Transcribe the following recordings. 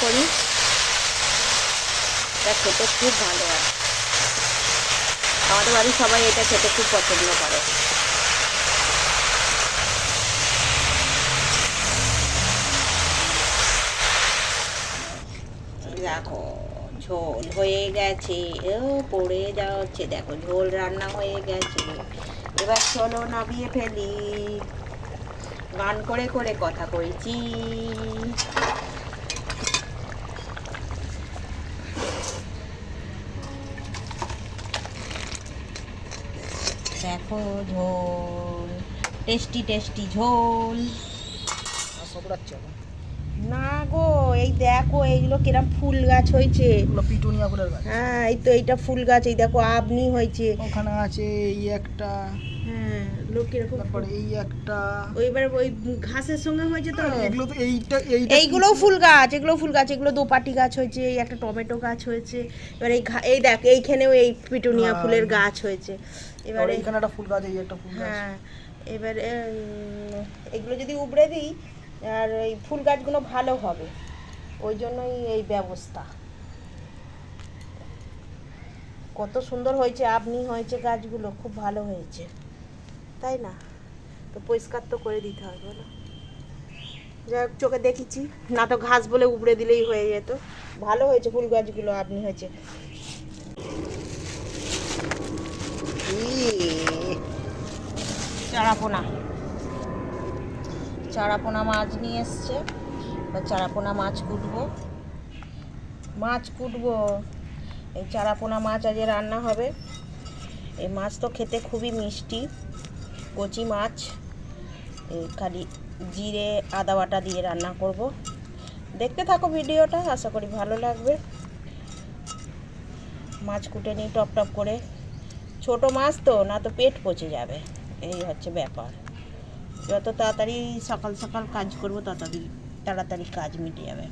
করি। এটা খেতে খুব ভালো হয়। আমাদের বাড়ির সবাই এটা খেতে খুব পছন্দ করে। দেখো, ঝোল হয়ে গেছে, ও পড়ে যাচ্ছে। দেখো, ঝোল রান্না হয়ে গেছে। এবার চলো নামিয়ে ফেলি। গান করে করে কথা কইছি দেখো ঝোল। টেস্টি টেস্টি ঝোল। না গো এই দেখো এইগুলো কিরম ফুল গাছ হয়েছে। পিটুনিয়া ফুলের গাছ। হ্যাঁ এই তো এইটা ফুল গাছ এই দেখো আপনি হয়েছে। ওখানে আছে এই একটা। লোক কীরকম তারপরে এই একটা ওইবার ওই ঘাসের সঙ্গে হয়েছে তো? হ্যাঁ, এগুলো তো এইটা এইটা এইগুলো ফুল গাছ এগুলো ফুল গাছ এগুলো দোপাটি গাছ হয়েছে এই একটা টমেটো গাছ হয়েছে এবার এই এই দেখ এইখানেও এই পিটুনিয়া হ্যাঁ। ফুলের গাছ হয়েছে। এবারে এইখানে একটা ফুল গাছ এই একটা ফুল গাছ। হ্যাঁ এবারে এগুলো যদি উবড়ে দিই আর এই ফুল গাছগুলো ভালো হবে। ওই জন্যই এই ব্যবস্থা। কত সুন্দর হয়েছে আপনি হয়েছে গাছগুলো খুব ভালো হয়েছে। তাই না? তো পরিষ্কার তো করে দিতে হবে বলো যাই হোক, চোখে দেখেছি। না তো ঘাস বলে উবড়ে দিলেই হয়ে যেত। ভালো হয়েছে ফুল গাছগুলো আপনি হয়েছে। চারাপোনা। চারাপোনা মাছ নিয়ে এসছে। এবার চারাপোনা মাছ কুটবো। মাছ কুটবো। এই চারাপোনা মাছ আজকে রান্না হবে। এই মাছ তো খেতে খুবই মিষ্টি। কচি মাছ খালি জিরে, আদা বাটা দিয়ে রান্না করব। দেখতে থাকো ভিডিওটা, আশা করি ভালো লাগবে। মাছ কুটে নিই টপ টপ করে। ছোট মাছ তো, না তো পেট পচে যাবে, এই হচ্ছে ব্যাপার। যত তাড়াতাড়ি সকাল সকাল কাজ করব তাড়াতাড়ি তাড়াতাড়ি কাজ মিটে যাবে।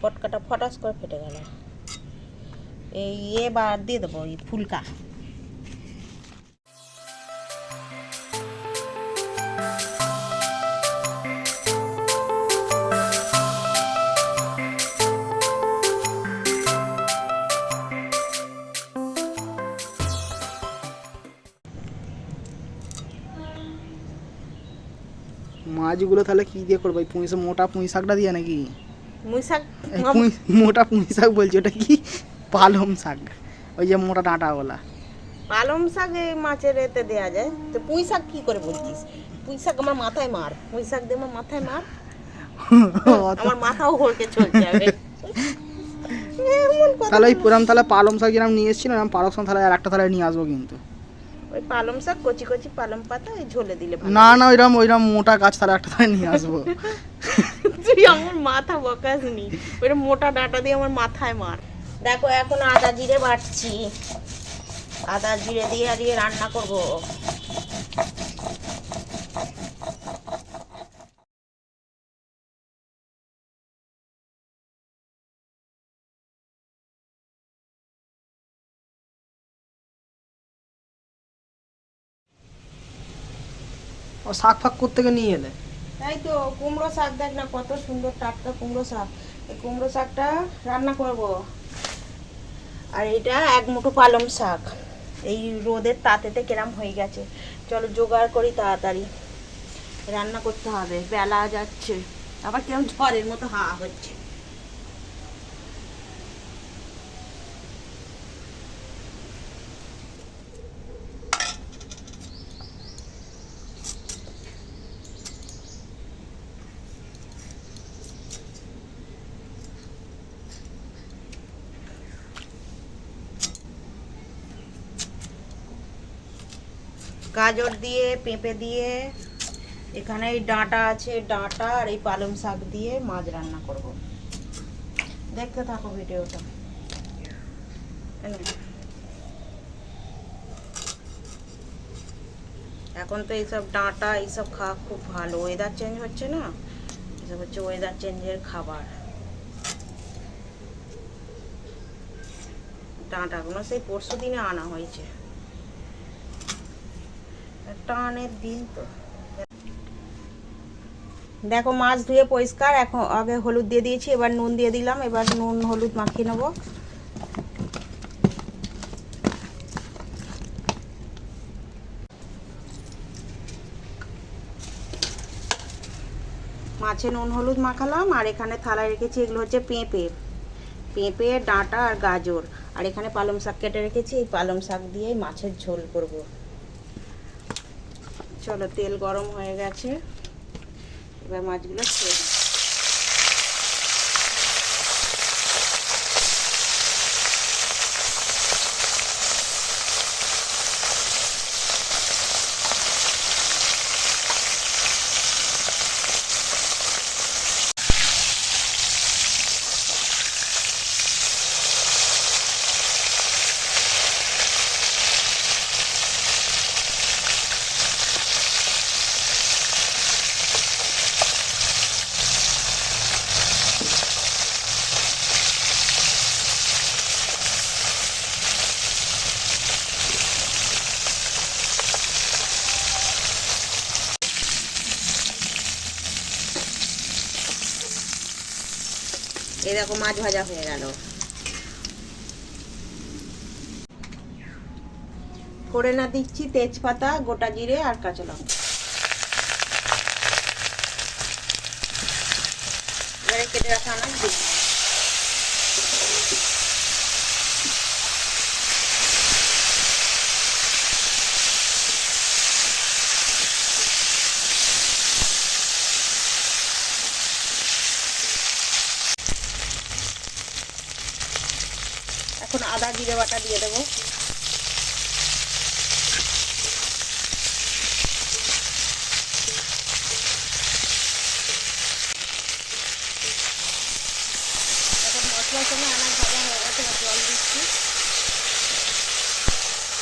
পটকাটা ফটাস করে ফেটে গেল। এই এবার দিয়ে দেবো এই ফুলকা মাছগুলো তাহলে কি দিয়ে করব? এই পুঁই মোটা পুঁই শাকটা দিয়ে নাকি? মুই শাক পুঁই মোটা পুঁই শাক বলছি ওটা কি? পালং শাক ওই যে মোটা ডাঁটাওয়ালা। পালং শাক এই মাছের এতে দেওয়া যায়। তো পুঁই শাক কি করে বলছিস? পুঁই শাক আমার মাথায় মার। পুঁই শাক দিয়ে আমার মাথায় মার? আমার মাথাও হলকে চলছে যাবে তাহলে ওই পুরাম তাহলে পালং শাক যেরকম নিয়ে এসেছিলাম আমি পালং শাক তাহলে আর একটা তাহলে নিয়ে আসব কিন্তু। ওই পালং শাক কচি কচি পালং পাতা ওই ঝোলে দিলে না না ওইরকম ওইরকম মোটা গাছ তাহলে একটা তাহলে নিয়ে আসব। তুই আমার মাথা বকাস নি। ওইটা মোটা ডাটা দিয়ে আমার মাথায় মার। দেখো এখন আদা জিরে বাটছি। আদা জিরে দিয়ে দিয়ে রান্না করব। ও শাক ফাক করতে নিয়ে এলে? তাই তো কুমড়ো শাক দেখ না কত সুন্দর টাটকা কুমড়ো শাক। এই কুমড়ো শাকটা রান্না করব। আর এটা এক মুঠো পালং শাক। এই রোদের তাতেতে কেরাম হয়ে গেছে। চলো জোগাড় করি তাড়াতাড়ি। রান্না করতে হবে। বেলা যাচ্ছে। আবার কেমন ঝড়ের মতো হাওয়া হচ্ছে গাজর দিয়ে, পেঁপে দিয়ে, এখানে এই ডাঁটা আছে, ডাঁটা আর এই পালং শাক দিয়ে মাছ রান্না করব। দেখতে থাকো ভিডিওটা। এখন তো এইসব ডাঁটা, এইসব খাওয়া খুব ভালো। ওয়েদার চেঞ্জ হচ্ছে না? এসব হচ্ছে ওয়েদার চেঞ্জের খাবার। ডাঁটাগুলো সেই পরশু দিনে আনা হয়েছে। দিন তো। দেখো, মাছ ধুয়ে পরিষ্কার। এখন আগে হলুদ দিয়ে দিয়েছি, এবার নুন দিয়ে দিলাম। এবার নুন, হলুদ মাখিয়ে নেব। মাছে নুন, হলুদ মাখালাম, আর এখানে থালায় রেখেছি, এগুলো হচ্ছে পেঁপে। পেঁপে, ডাঁটা আর গাজর। আর এখানে পালং শাক কেটে রেখেছি, এই পালং শাক দিয়েই মাছের ঝোল করব। চলো তেল গরম হয়ে গেছে। এবার মাছগুলো ছেড়ে দিই এই দেখো মাছ ভাজা হয়ে গেল। করে না দিচ্ছি তেজপাতা, গোটা জিরে আর কাঁচা লঙ্কা। এবারে কেটে রাখা আনাজ দিই এখন আদা জিরে বাটা দিয়ে দেবো। হয়ে গেছে জল দিচ্ছি।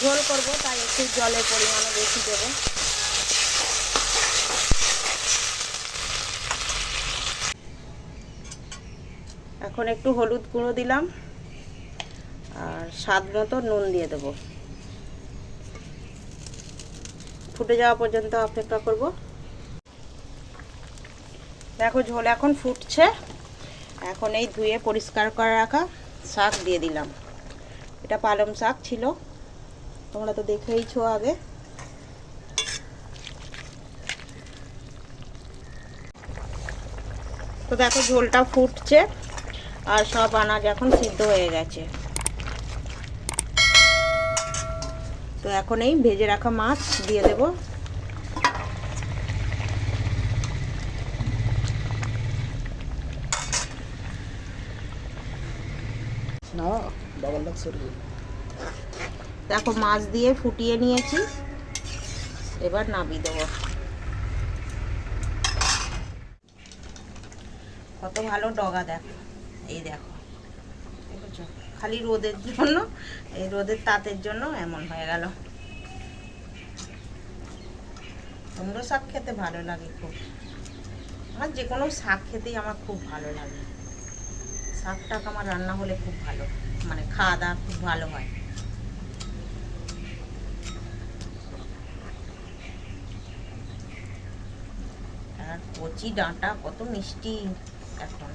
ঝোল করব, তাই একটু জলের পরিমাণও বেশি দেবো। এখন একটু হলুদ গুঁড়ো দিলাম। আর স্বাদ মতো নুন দিয়ে দেবো। ফুটে যাওয়া পর্যন্ত অপেক্ষা করব। দেখো ঝোল এখন ফুটছে। এখন এই ধুয়ে পরিষ্কার করে রাখা শাক দিয়ে দিলাম। এটা পালং শাক ছিল। তোমরা তো দেখেইছো আগে। তো দেখো ঝোলটা ফুটছে। আর সব আনাজ এখন সিদ্ধ হয়ে গেছে। তো এখন এই ভেজে রাখা মাছ দিয়ে দেব। দেখো মাছ দিয়ে ফুটিয়ে নিয়েছি। এবার নামিয়ে দেবো। কত ভালো ডগা দেখো। এই দেখো? খালি রোদের জন্য, এই রোদের তাতের জন্য এমন হয়ে গেল। কুমড়ো শাক খেতে ভালো লাগে খুব। আমার যে কোনো শাক খেতেই আমার খুব ভালো লাগে। শাক টাক আমার রান্না হলে খুব ভালো মানে খাওয়া দাওয়া খুব ভালো হয়। আর কচি ডাঁটা কত মিষ্টি এখন।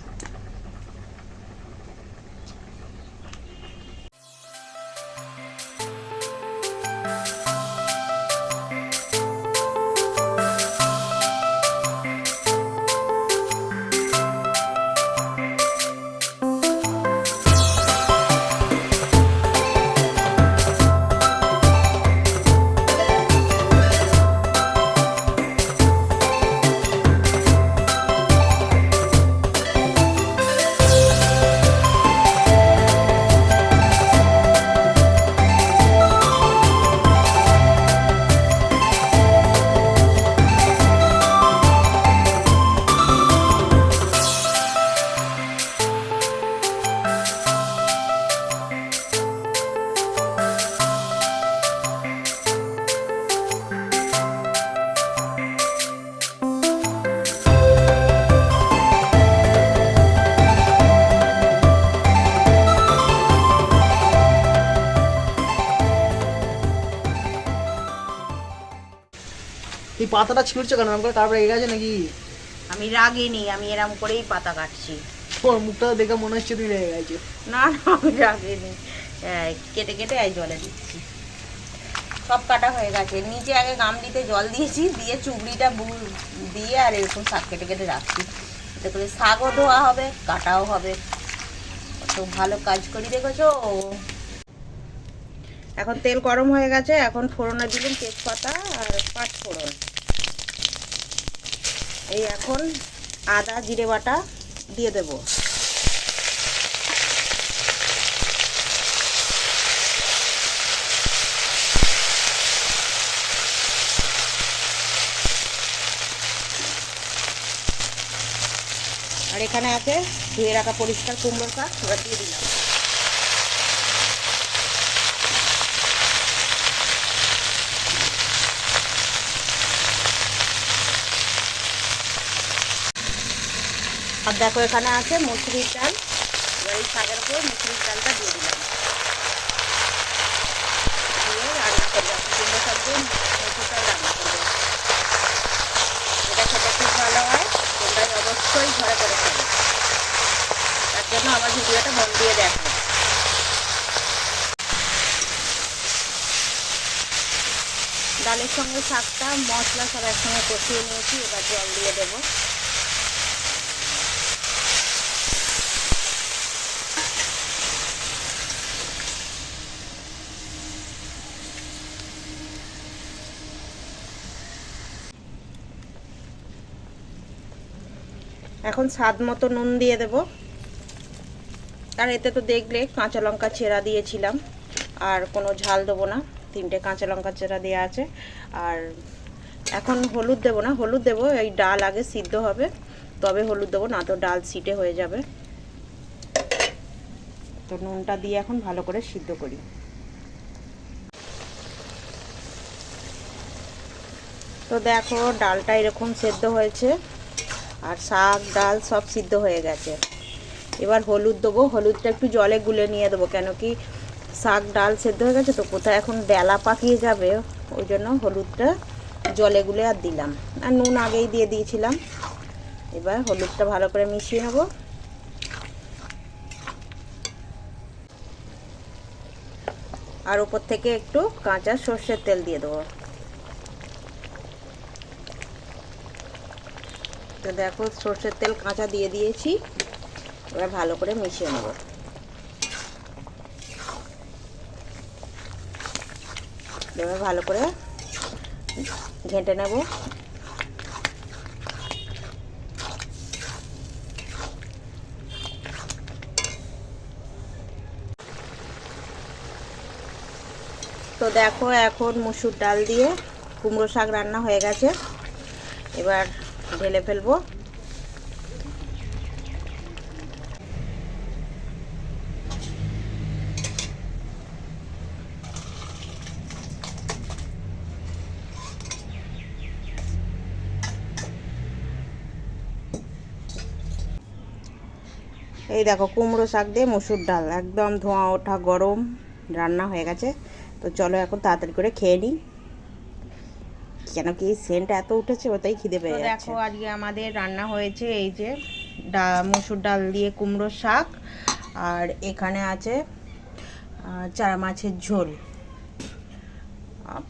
পাতাটা ছিঁড়ছে কেন? আমাকে কারবার রেগে গেছে নাকি? আমি রাগিনি আমি এরম করেই পাতা কাটছি। তোর মুখটা দেখে মনে হচ্ছে তুই রেগে গেছে। না না আমি রাগিনি কেটে কেটে এই জলে দিচ্ছি। সব কাটা হয়ে গেছে। নিচে আগে গাম দিতে জল দিয়েছি দিয়ে চুবড়িটা দিয়ে আর এরকম শাক কেটে কেটে রাখছি। এতে করে শাকও ধোয়া হবে কাটাও হবে। তো ভালো কাজ করি দেখেছ? এখন তেল গরম হয়ে গেছে এখন ফোড়নে দিলাম তেজপাতা আর পাঁচ ফোড়ন এই এখন আদা, জিরে বাটা দিয়ে দেবো। আর এখানে আছে, ধুয়ে রাখা পরিষ্কার কুমড়ো শাক ওটা দিয়ে দিলাম। আর দেখো এখানে আছে মুসুরির ডাল। এবার এই শাকের উপর মুসুরির ডালটা দিয়ে দিলাম। দিয়ে রান্না করব। কুমড়ো এটা খেতে খুব ভালো হয়। তোমরা অবশ্যই ঘরে করে খাবে। তার জন্য আমার ভিডিওটা মন দিয়ে দেখো। ডালের সঙ্গে শাকটা মশলা সব একসঙ্গে কষিয়ে নিয়েছি, এবার জল দিয়ে দেবো। এখন স্বাদ মতো নুন দিয়ে দেব। আর এতে তো দেখলে কাঁচা লঙ্কা ছেঁড়া দিয়েছিলাম। আর কোনো ঝাল দেবো না, তিনটে কাঁচা লঙ্কা ছেঁড়া দেওয়া আছে। আর এখন হলুদ দেবো না, হলুদ দেবো, এই ডাল আগে সিদ্ধ হবে। তবে হলুদ দেবো, না তো ডাল সিটে হয়ে যাবে। তো নুনটা দিয়ে এখন ভালো করে সিদ্ধ করি। তো দেখো, ডালটা এরকম সেদ্ধ হয়েছে। আর শাক, ডাল সব সিদ্ধ হয়ে গেছে। এবার হলুদ দেবো। হলুদটা একটু জলে গুলে নিয়ে দেবো। কেন কি শাক, ডাল সেদ্ধ হয়ে গেছে তো কোথায় এখন বেলা পাকিয়ে যাবে, ওই জন্য হলুদটা জলে গুলে আর দিলাম। আর নুন আগেই দিয়ে দিয়েছিলাম। এবার হলুদটা ভালো করে মিশিয়ে নেব। আর উপর থেকে একটু কাঁচা সর্ষের তেল দিয়ে দেবো। তো দেখো সর্ষের তেল কাঁচা দিয়ে দিয়েছি। এবার ভালো করে মিশিয়ে নেব। এবার ভালো করে ঘেঁটে নেব। তো দেখো এখন মুসুর ডাল দিয়ে কুমড়ো শাক রান্না হয়ে গেছে। এবার ঢেলে ফেলব। এই দেখো, কুমড়ো শাক দিয়ে মসুর ডাল। একদম ধোঁয়া ওঠা গরম, রান্না হয়ে গেছে। তো চলো এখন তাড়াতাড়ি করে খেয়ে নিই। কেন কি সেন্ট এত উঠেছে? ওটাই খিদে পেয়ে দেখো আজকে আমাদের রান্না হয়েছে এই যে ডা মসুর ডাল দিয়ে কুমড়ো শাক আর এখানে আছে চারা মাছের ঝোল।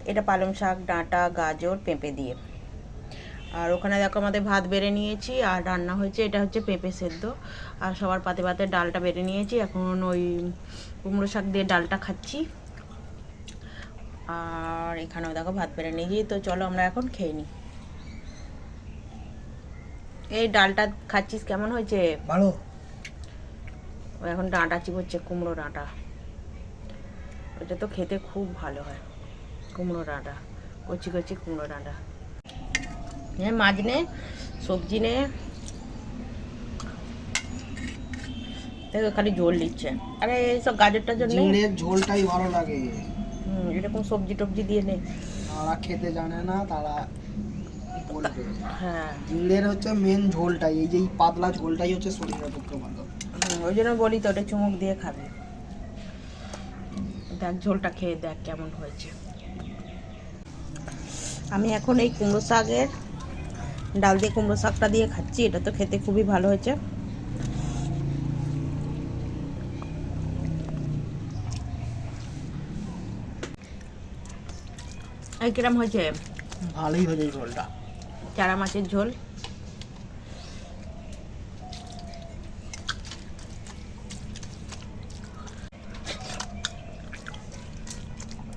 এটা পালং শাক ডাঁটা গাজর পেঁপে দিয়ে। আর ওখানে দেখো আমাদের ভাত বেড়ে নিয়েছি আর রান্না হয়েছে এটা হচ্ছে পেঁপে সেদ্ধ। আর সবার পাতে পাতে ডালটা বেড়ে নিয়েছি এখন ওই কুমড়ো শাক দিয়ে ডালটা খাচ্ছি। আর এখানেও দেখো ভাত বেড়ে নিয়েছি। তো চলো আমরা এখন খেয়ে নিই এই ডালটা খাচ্ছিস কেমন হয়েছে? ভালো। ও এখন ডাঁটা চিবোচ্ছে কুমড়ো ডাঁটা। ওটা তো খেতে খুব ভালো হয় কুমড়ো ডাঁটা কচি কচি কুমড়ো ডাঁটা। হ্যাঁ মাছ নে সবজি নে। খালি ঝোল দিচ্ছে। আরে এইসব গাজর টাজর ঝোলটাই ভালো লাগে। এরকম সবজি টবজি দিয়ে নে। তারা খেতে জানে না তারা হ্যাঁ। চিংড়ির হচ্ছে মেন ঝোলটাই এই যে এই পাতলা ঝোলটাই হচ্ছে শরীরের পক্ষে ভালো। ওই জন্য বলি তো ওটা চুমুক দিয়ে খাবে। দেখ ঝোলটা খেয়ে দেখ কেমন হয়েছে। আমি এখন এই কুমড়ো শাকের ডাল দিয়ে কুমড়ো শাকটা দিয়ে খাচ্ছি এটা তো খেতে খুবই ভালো হয়েছে। এই কিরম হয়েছে? ভালোই হয়েছে ঝোলটা। চারা মাছের ঝোল।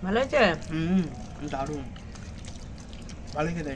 ভালো হয়েছে? হুম দারুণ। ভালোই খেতে।